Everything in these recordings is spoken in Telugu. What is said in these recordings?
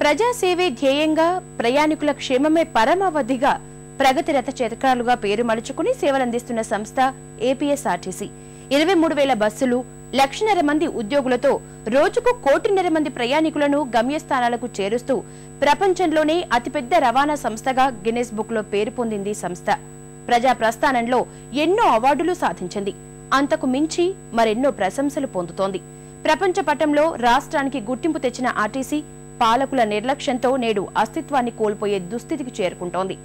ప్రజాసేవే ధ్యేయంగా ప్రయాణికుల క్షేమమే పరమావధిగా ప్రగతి రథ పేరు మలుచుకుని సేవలందిస్తున్న సంస్థ ఏపీఎస్ఆర్టీసీ ఇరవై మూడు వేల బస్సులు లక్షన్నర మంది ఉద్యోగులతో రోజుకు కోటిన్నర మంది ప్రయాణికులను గమ్యస్థానాలకు చేరుస్తూ ప్రపంచంలోనే అతిపెద్ద రవాణా సంస్థగా గిన్నెస్ బుక్లో పేరు పొందింది సంస్థ. ప్రజా ప్రస్థానంలో ఎన్నో అవార్డులు సాధించింది. అంతకు మించి మరెన్నో ప్రశంసలు పొందుతోంది. ప్రపంచ పటంలో రాష్ట్రానికి గుర్తింపు తెచ్చిన ఆర్టీసీ పాలకుల నిర్లక్ష్యంతో నేడు అస్తిత్వాన్ని కోల్పోయే దుస్థితికి చేరుకుంటోంది.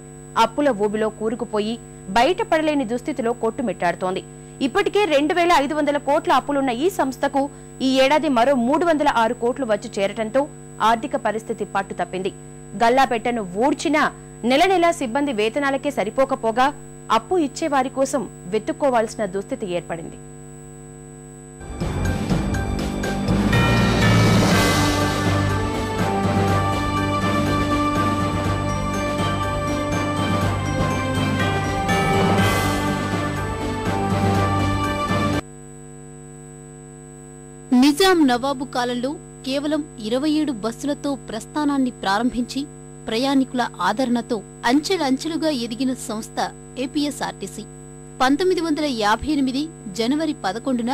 అప్పుల ఊబిలో కూరుకుపోయి బయటపడలేని దుస్థితిలో కొట్టుమిట్టాడుతోంది. ఇప్పటికే రెండు వేల ఐదు వందల కోట్ల అప్పులున్న ఈ సంస్థకు ఈ ఏడాది మరో మూడు వందల ఆరు కోట్లు వచ్చి చేరటంతో ఆర్థిక పరిస్థితి పట్టు తప్పింది. గల్లాపెట్టను ఊడ్చినా నెల నెలా సిబ్బంది వేతనాలకే సరిపోకపోగా అప్పు ఇచ్చేవారి కోసం వెతుక్కోవాల్సిన దుస్థితి ఏర్పడింది. నిజాం నవాబు కాలంలో కేవలం ఇరవై ఏడు బస్సులతో ప్రస్థానాన్ని ప్రారంభించి ప్రయాణికుల ఆదరణతో అంచెలంచెలుగా ఎదిగిన సంస్థ ఏపీఎస్ఆర్టీసీ. పంతొమ్మిది వందల యాభై ఎనిమిది జనవరి పదకొండున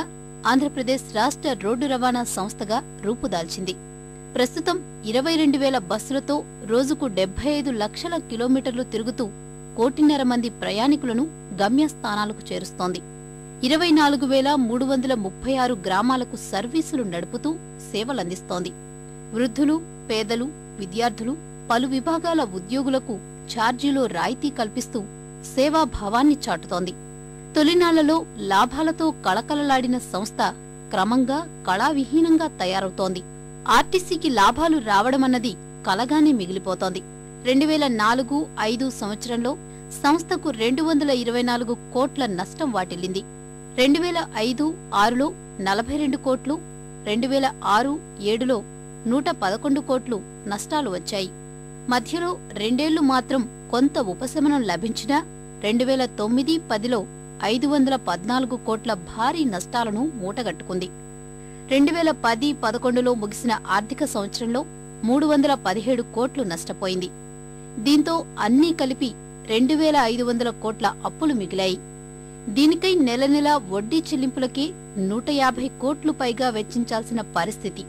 ఆంధ్రప్రదేశ్ రాష్ట్ర రోడ్డు రవాణా సంస్థగా రూపుదాల్చింది. ప్రస్తుతం ఇరవై రెండు వేల బస్సులతో రోజుకు డెబ్బై ఐదు లక్షల కిలోమీటర్లు తిరుగుతూ కోటిన్నర మంది ప్రయాణికులను గమ్యస్థానాలకు చేరుస్తోంది. ఇరవై నాలుగు వేల మూడు వందల ముప్పై ఆరు గ్రామాలకు సర్వీసులు నడుపుతూ సేవలందిస్తోంది. వృద్ధులు పేదలు విద్యార్థులు పలు విభాగాల ఉద్యోగులకు ఛార్జీలో రాయితీ కల్పిస్తూ సేవాభావాన్ని చాటుతోంది. తొలినాళ్ళలో లాభాలతో కళకళలాడిన సంస్థ క్రమంగా కళావిహీనంగా తయారవుతోంది. ఆర్టీసీకి లాభాలు రావడమన్నది కలగానే మిగిలిపోతోంది. రెండు వేల నాలుగు ఐదు సంవత్సరంలో సంస్థకు రెండు వందల ఇరవై నాలుగు కోట్ల నష్టం వాటిల్లింది. రెండు వేల ఐదు ఆరులో నలభై రెండు కోట్లు రెండు వేల ఆరు ఏడులో నూట పదకొండు కోట్లు నష్టాలు వచ్చాయి. మధ్యలో రెండేళ్ళు మాత్రం కొంత ఉపశమనం లభించినా రెండు వేల తొమ్మిది పదిలో ఐదు వందల పద్నాలుగు కోట్ల భారీ నష్టాలను మూటగట్టుకుంది. రెండు వేల పది పదకొండులో ముగిసిన ఆర్థిక సంవత్సరంలో మూడు వందల పదిహేడు కోట్లు నష్టపోయింది. దీంతో అన్నీ కలిపి రెండు వేల ఐదు వందల కోట్ల అప్పులు మిగిలాయి. దీనికై నెల నెలా వడ్డీ చెల్లింపులకే నూట యాభై కోట్లు పైగా వెచ్చించాల్సిన పరిస్థితి.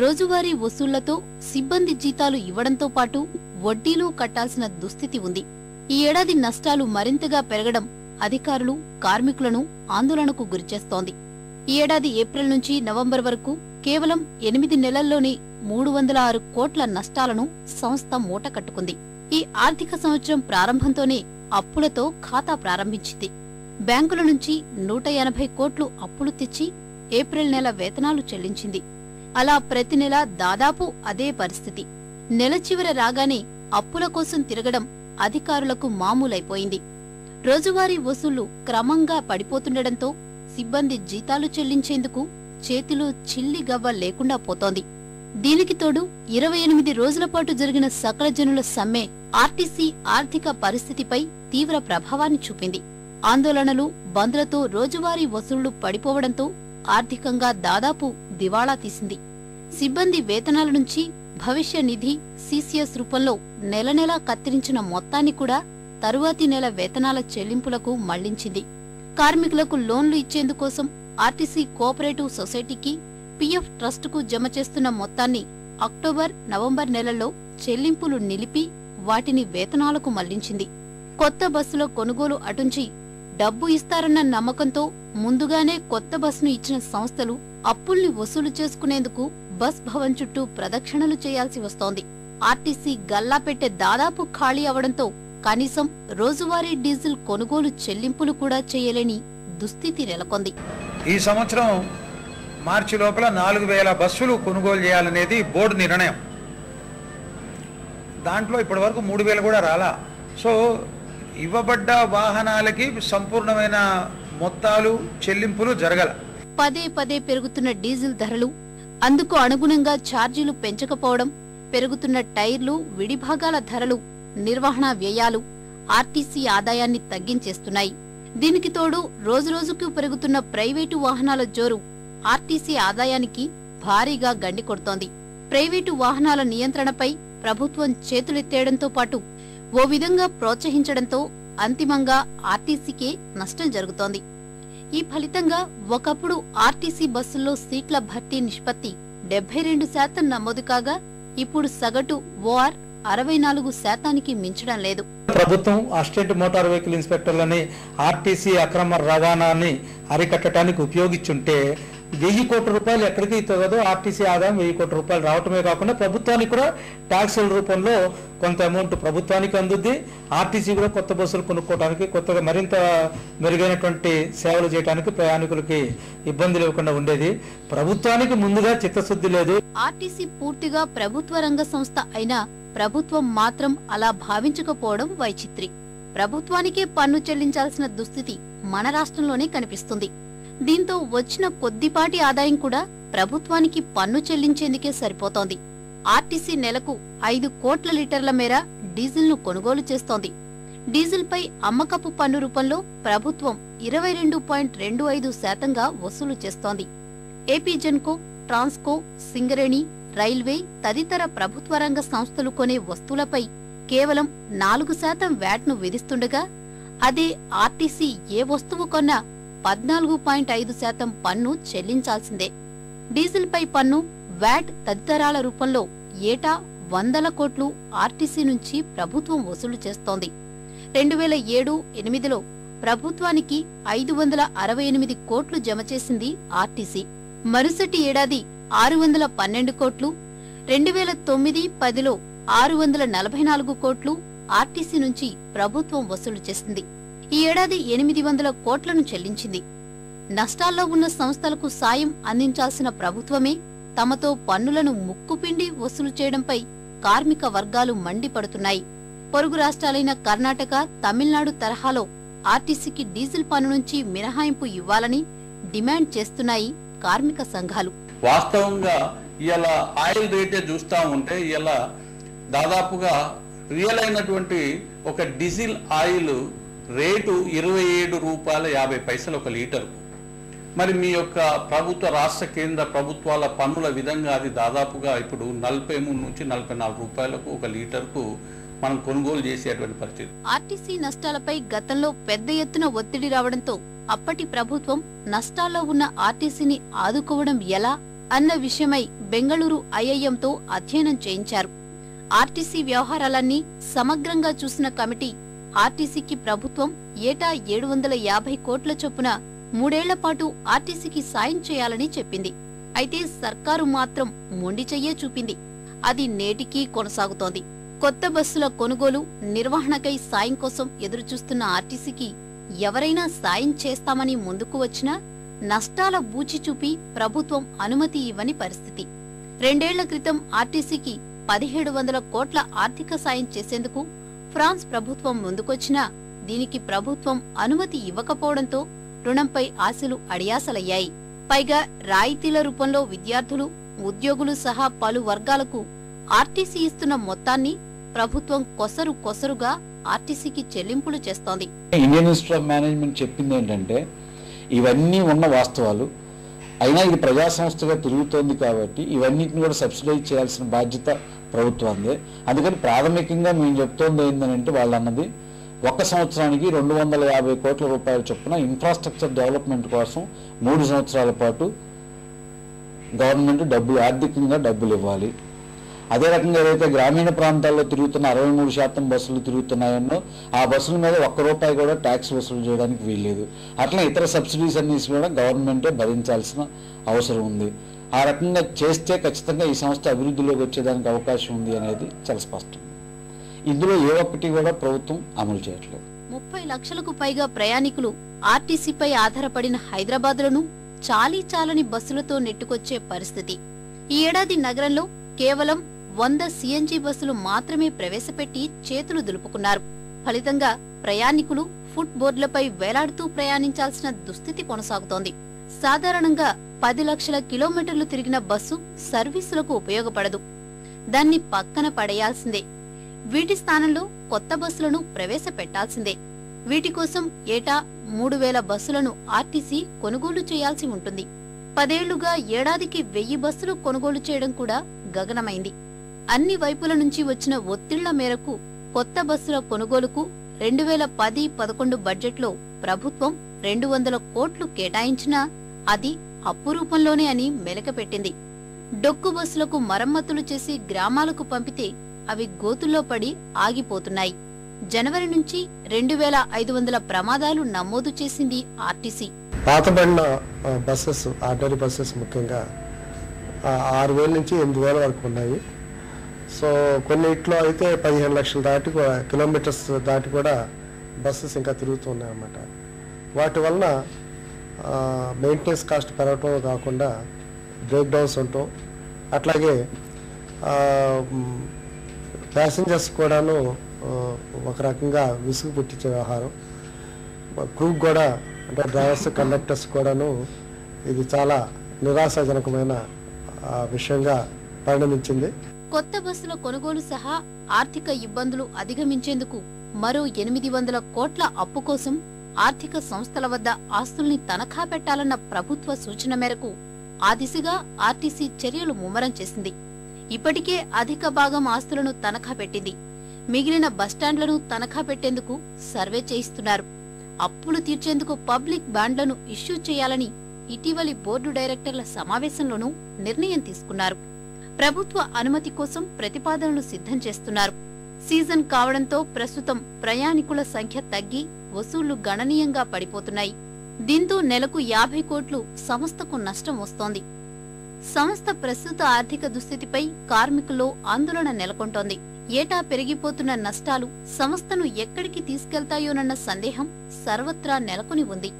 రోజువారీ వసూళ్ళతో సిబ్బంది జీతాలు ఇవ్వడంతో పాటు వడ్డీలు కట్టాల్సిన దుస్థితి ఉంది. ఈ ఏడాది నష్టాలు మరింతగా పెరగడం అధికారులు కార్మికులను ఆందోళనకు గురిచేస్తోంది. ఈ ఏడాది ఏప్రిల్ నుంచి నవంబర్ వరకు కేవలం ఎనిమిది నెలల్లోనే మూడు వందల ఆరు కోట్ల నష్టాలను సంస్థ మూట కట్టుకుంది. ఈ ఆర్థిక సంవత్సరం ప్రారంభంతోనే అప్పులతో ఖాతా ప్రారంభించింది. బ్యాంకుల నుంచి నూట ఎనభై కోట్లు అప్పులు తెచ్చి ఏప్రిల్ నెల వేతనాలు చెల్లించింది. అలా ప్రతి నెల దాదాపు అదే పరిస్థితి. నెల చివర రాగానే అప్పుల కోసం తిరగడం అధికారులకు మామూలైపోయింది. రోజువారీ వసూళ్ళు క్రమంగా పడిపోతుండటంతో సిబ్బంది జీతాలు చెల్లించేందుకు చేతిలో చిల్లి గవ్వ లేకుండా పోతోంది. దీనికి తోడు ఇరవై ఎనిమిది రోజుల పాటు జరిగిన సకల జనుల సమ్మె ఆర్టీసీ ఆర్థిక పరిస్థితిపై తీవ్ర ప్రభావాన్ని చూపింది. ఆందోళనలు బంద్లతో రోజువారీ వసూళ్ళు పడిపోవడంతో ఆర్థికంగా దాదాపు దివాళా తీసింది. సిబ్బంది వేతనాల నుంచి భవిష్య నిధి సీసీఎస్ రూపంలో నెల నెలా కత్తిరించిన మొత్తాన్ని కూడా తరువాతి నెల వేతనాల చెల్లింపులకు మళ్ళించింది. కార్మికులకు లోన్లు ఇచ్చేందుకోసం ఆర్టీసీ కోఆపరేటివ్ సొసైటీకి పీఎఫ్ ట్రస్టుకు జమ చేస్తున్న మొత్తాన్ని అక్టోబర్ నవంబర్ నెలల్లో చెల్లింపులు నిలిపి వాటిని వేతనాలకు మళ్ళించింది. కొత్త బస్సుల కొనుగోలు అటుంచి డబ్బు ఇస్తారన్న నమ్మకంతో ముందుగానే కొత్త బస్సును ఇచ్చిన సంస్థలు అప్పుల్ని వసూలు చేసుకునేందుకు బస్ భవన్ చుట్టూ ప్రదక్షిణలు చేయాల్సి వస్తోంది. ఆర్టీసీ గల్లా పెట్టే దాదాపు ఖాళీ అవడంతో కనీసం రోజువారీ డీజిల్ కొనుగోలు చెల్లింపులు కూడా చేయలేని దుస్థితి నెలకొంది. ఈ సంవత్సరం మార్చి లోపల నాలుగు వేల బస్సులు కొనుగోలు చేయాలనేది బోర్డు నిర్ణయం. దాంట్లో ఇప్పటి వరకు మూడు వేలు కూడా రాలా. సో ఇవ్వబడ్డ వాహనాలకి సంపూర్ణమైన మొత్తాలు చెల్లింపులు జరగల. పదే పదే పెరుగుతున్న డీజిల్ ధరలు అందుకు అనుగుణంగా ఛార్జీలు పెంచకపోవడం పెరుగుతున్న టైర్లు విడిభాగాల ధరలు నిర్వహణ వ్యయాలు ఆర్టీసీ ఆదాయాన్ని తగ్గించేస్తున్నాయి. దీనికి తోడు రోజురోజుకు పెరుగుతున్న ప్రైవేటు వాహనాల జోరు ఆర్టీసీ ఆదాయానికి భారీగా గండి కొడుతోంది ప్రైవేటు వాహనాల నియంత్రణపై ప్రభుత్వం చేతులెత్తేయడంతో పాటు ఓ విధంగా ప్రోత్సహించడంతో అంతిమంగా ఆర్టీసీకే నష్టం జరుగుతోంది. ఈ ఫలితంగా ఒకప్పుడు ఆర్టీసీ బస్సుల్లో సీట్ల భర్తీ నిష్పత్తి డెబ్బై రెండు శాతం నమోదు కాగా ఇప్పుడు సగటు ఓఆర్ అరవై నాలుగు శాతానికి మించడం లేదు. ప్రభుత్వం అసిస్టెంట్ మోటార్ వెహికల్ ఇన్స్పెక్టర్లని ఆర్టీసీ అక్రమ రవాణాని అరికట్టడానికి ఉపయోగించుంటే వెయ్యి కోట్ల రూపాయలు ఎక్కడికి తగదో ఆర్టీసీ ఆదాయం వెయ్యి కోట్ల రూపాయలు రావటమే కాకుండా ప్రభుత్వానికి కూడా ట్యాక్సుల రూపంలో కొంత అమౌంట్ ప్రభుత్వానికి అందుద్ది. ఆర్టీసీ కూడా కొత్త బస్సులు కొనుక్కోవడానికి కొత్తగా మరింత మెరుగైనటువంటి సేవలు చేయడానికి ప్రయాణికులకి ఇబ్బంది లేకుండా ఉండేది. ప్రభుత్వానికి ముందుగా చిత్తశుద్ధి లేదు. ఆర్టీసీ పూర్తిగా ప్రభుత్వ రంగ సంస్థ అయినా ప్రభుత్వం మాత్రం అలా భావించకపోవడం వైచిత్రి. ప్రభుత్వానికే పన్ను చెల్లించాల్సిన దుస్థితి మన రాష్ట్రంలోనే కనిపిస్తుంది. దీంతో వచ్చిన కొద్దిపాటి ఆదాయం కూడా ప్రభుత్వానికి పన్ను చెల్లించేందుకే సరిపోతోంది. ఆర్టీసీ నెలకు ఐదు కోట్ల లీటర్ల మేర డీజిల్ను కొనుగోలు చేస్తోంది. డీజిల్పై అమ్మకపు పన్ను రూపంలో ప్రభుత్వం ఇరవై రెండు పాయింట్ రెండు ఐదు శాతంగా వసూలు చేస్తోంది. ఏపీ జెన్కో ట్రాన్స్కో సింగరేణి రైల్వే తదితర ప్రభుత్వ రంగ సంస్థలు కొనే వస్తువులపై కేవలం నాలుగు శాతం వ్యాట్ను విధిస్తుండగా అదే ఆర్టీసీ ఏ వస్తువు కొన్నా పద్నాలుగు పాయింట్ ఐదు శాతం పన్ను చెల్లించాల్సిందే. డీజిల్పై పన్ను వ్యాట్ తదితరాల రూపంలో ఏటా వందల కోట్లు ఆర్టీసీ నుంచి ప్రభుత్వం వసూలు చేస్తోంది. రెండు వేల ఏడు ఎనిమిదిలో ప్రభుత్వానికి ఐదు వందల అరవై ఎనిమిది కోట్లు జమ చేసింది ఆర్టీసీ. మరుసటి ఏడాది ఆరు వందల పన్నెండు కోట్లు రెండు వేల తొమ్మిది పదిలో ఆరు వందల నలభై నాలుగు కోట్లు ఆర్టీసీ నుంచి ప్రభుత్వం వసూలు చేసింది. ఈ ఏడాది ఎనిమిది వందల కోట్లను చెల్లించింది. నష్టాల్లో ఉన్న సంస్థలకు సాయం అందించాల్సిన ప్రభుత్వమే తమతో పన్నులను ముక్కుపిండి వసూలు చేయడంపై కార్మిక వర్గాలు మండిపడుతున్నాయి. పొరుగు రాష్ట్రాలైన కర్ణాటక తమిళనాడు తరహాలో ఆర్టీసీకి డీజిల్ పన్ను నుంచి మినహాయింపు ఇవ్వాలని డిమాండ్ చేస్తున్నాయి కార్మిక సంఘాలు. వాస్తవంగా ఇలా ఆయిల్ రేటే చూస్తా ఉంటే ఇలా దాదాపుగా రియల్ అయినటువంటి ఒక డీజిల్ ఆయిల్ రేటు ఇరవై ఏడు రూపాయల యాభై పైసలు ఒక లీటరు. మరి మీ యొక్క ప్రభుత్వ రాష్ట్ర కేంద్ర ప్రభుత్వాల పన్నుల విధంగా అది దాదాపుగా ఇప్పుడు నలభై మూడు నుంచి నలభై నాలుగు రూపాయలకు ఒక లీటర్కు మనం కొనుగోలు చేసేటువంటి పరిస్థితి. ఆర్టీసీ నష్టాలపై గతంలో పెద్ద ఎత్తున ఒత్తిడి రావడంతో అప్పటి ప్రభుత్వం నష్టాల్లో ఉన్న ఆర్టీసీని ఆదుకోవడం ఎలా అన్న విషయమై బెంగళూరు ఐఐఎంతో అధ్యయనం చేయించారు. ఆర్టీసీ వ్యవహారాలన్నీ సమగ్రంగా చూసిన కమిటీ ఆర్టీసీకి ప్రభుత్వం ఏటా ఏడు వందల యాభై కోట్ల చొప్పున మూడేళ్ళ పాటు ఆర్టీసీకి సాయం చేయాలని చెప్పింది. అయితే సర్కారు మాత్రం మొండి చెయ్యే చూపింది. అది నేటికీ కొనసాగుతోంది. కొత్త బస్సుల కొనుగోలు నిర్వహణకై సాయం కోసం ఎదురుచూస్తున్న ఆర్టీసీకి ఎవరైనా సాయం చేస్తామని ముందుకు వచ్చినా నష్టాల బూచి చూపి ప్రభుత్వం అనుమతి ఇవ్వని పరిస్థితి. రెండేళ్ళ క్రితం ఆర్టీసీకి పదిహేడు వందల కోట్ల ఆర్థిక సాయం చేసేందుకు ఫ్రాన్స్ ప్రభుత్వం ముందుకొచ్చినా దీనికి ప్రభుత్వం అనుమతి ఇవ్వకపోవడంతో రుణంపై ఆశలు అడియాసలయ్యాయి. పైగా రాయితీల రూపంలో విద్యార్థులు ఉద్యోగులు సహా పలు వర్గాలకు ఆర్టీసీ ఇస్తున్న మొత్తాన్ని ప్రభుత్వం కొసరు కొసరుగా ఆర్టీసీకి చెల్లింపులు చేస్తోంది. ఇండియన్ ఇన్స్టిట్యూట్ ఆఫ్ మేనేజ్మెంట్ చెప్పింది ఏంటంటే ఇవన్నీ ఉన్న వాస్తవాలు. అయినా ఇది ప్రజా సంస్థగా తిరుగుతోంది కాబట్టి ఇవన్నిటిని కూడా సబ్సిడైజ్ చేయాల్సిన బాధ్యత ప్రభుత్వందే అందుకని ప్రాథమికంగా మేము చెప్తోంది ఏంటంటే వాళ్ళు అన్నది ఒక సంవత్సరానికి రెండు వందల యాభై కోట్ల రూపాయల చొప్పున ఇన్ఫ్రాస్ట్రక్చర్ డెవలప్మెంట్ కోసం మూడు సంవత్సరాల పాటు గవర్నమెంట్ డబ్బులు ఆర్థికంగా డబ్బులు ఇవ్వాలి. అదే రకంగా ఏదైతే గ్రామీణ ప్రాంతాల్లో తిరుగుతున్న అరవై మూడు శాతం బస్సులు తిరుగుతున్నాయన్నో ఆ బస్సుల మీద ఒక్క రూపాయి కూడా ట్యాక్స్ వసూలు చేయడానికి వీల్లేదు. అట్లా ఇతర సబ్సిడీస్ అన్ని కూడా గవర్నమెంటే భరించాల్సిన అవసరం ఉంది. ఆ రకంగా చేస్తే ఖచ్చితంగా ఈ సంస్థ అభివృద్ధిలోకి వచ్చేదానికి అవకాశం ఉంది అనేది చాలా స్పష్టం. ఇందులో ఏ ఒక్కటి కూడా ప్రభుత్వం అమలు చేయట్లేదు. ముప్పై లక్షలకు పైగా ప్రయాణికులు ఆర్టీసీపై ఆధారపడిన హైదరాబాద్లను చాలీ చాలని బస్సులతో నెట్టుకొచ్చే పరిస్థితి. ఈ ఏడాది నగరంలో కేవలం వంద సీఎన్జీ బస్సులు మాత్రమే ప్రవేశపెట్టి చేతులు దులుపుకున్నారు. ఫలితంగా ప్రయాణికులు ఫుట్ బోర్డులపై వేలాడుతూ ప్రయాణించాల్సిన దుస్థితి కొనసాగుతోంది. సాధారణంగా పది లక్షల కిలోమీటర్లు తిరిగిన బస్సు సర్వీసులకు ఉపయోగపడదు. దాన్ని పక్కన పడేయాల్సిందే. వీటి స్థానంలో కొత్త బస్సులను ప్రవేశపెట్టాల్సిందే. వీటి కోసం ఏటా మూడు వేల బస్సులను ఆర్టీసీ కొనుగోలు చేయాల్సి ఉంటుంది. పదేళ్ళుగా ఏడాదికి వెయ్యి బస్సులు కొనుగోలు చేయడం కూడా గగనమైంది. అన్ని వైపుల నుంచి వచ్చిన ఒత్తిళ్ళ మేరకు కొత్త బస్సుల కొనుగోలుకు రెండు వేల పది పదకొండు బడ్జెట్లో ప్రభుత్వం రెండు వందల కోట్లు కేటాయించినా అది అప్పు రూపంలోనే అని మెలకపెట్టింది. డొక్కు బస్సులకు మరమ్మతులు చేసి గ్రామాలకు పంపితే అవి గోతుల్లో పడి ఆగిపోతున్నాయి. జనవరి నుంచి రెండు వేల ఐదు వందల ప్రమాదాలు నమోదు చేసింది ఆర్టీసీ. పాతబడిన బస్సెస్ ఆర్డినరీ బస్సెస్ ముఖ్యంగా ఆరు వేల నుంచి ఎనిమిది వేల వరకు ఉన్నాయి. సో కొన్నిట్లో అయితే పదిహేను లక్షలు దాటి కూడా కిలోమీటర్స్ దాటి కూడా బస్సెస్ ఇంకా తిరుగుతూ ఉన్నాయి అన్నమాట. వాటి వలన మెయింటెనెన్స్ కాస్ట్ పెరగటం కాకుండా బ్రేక్ డౌన్స్ ఉంటాం అట్లాగే ప్యాసింజర్స్ కూడాను ఒక రకంగా విసుగు పుట్టించే వ్యవహారం. క్రూ కూడా అంటే డ్రైవర్స్ కండక్టర్స్ కూడాను ఇది చాలా నిరాశాజనకమైన విషయంగా పరిణమించింది. కొత్త బస్సుల కొనుగోలు సహా ఆర్థిక ఇబ్బందులు అధిగమించేందుకు మరో ఎనిమిది వందల కోట్ల అప్పు కోసం ఆర్థిక సంస్థల వద్ద ఆస్తుల్ని తనఖా పెట్టాలన్న ప్రభుత్వ సూచన మేరకు ఆ దిశగా ఆర్టీసీ చర్యలు ముమ్మరం చేసింది. ఇప్పటికే అధిక భాగం ఆస్తులను తనఖా పెట్టింది. మిగిలిన బస్టాండ్లను తనఖా పెట్టేందుకు సర్వే చేయిస్తున్నారు. అప్పులు తీర్చేందుకు పబ్లిక్ బాండ్లను ఇష్యూ చేయాలని ఇటీవలి బోర్డు డైరెక్టర్ల సమావేశంలోనూ నిర్ణయం తీసుకున్నారు. ప్రభుత్వ అనుమతి కోసం ప్రతిపాదనలు సిద్ధం చేస్తున్నారు. సీజన్ కావడంతో ప్రస్తుతం ప్రయాణికుల సంఖ్య తగ్గి వసూళ్ళు గణనీయంగా పడిపోతున్నాయి. దీంతో నెలకు యాభై కోట్లు సంస్థకు నష్టం వస్తోంది. సంస్థ ప్రస్తుత ఆర్థిక దుస్థితిపై కార్మికుల్లో ఆందోళన నెలకొంటోంది. ఏటా పెరిగిపోతున్న నష్టాలు సంస్థను ఎక్కడికి తీసుకెళ్తాయోనన్న సందేహం సర్వత్రా నెలకొని ఉంది.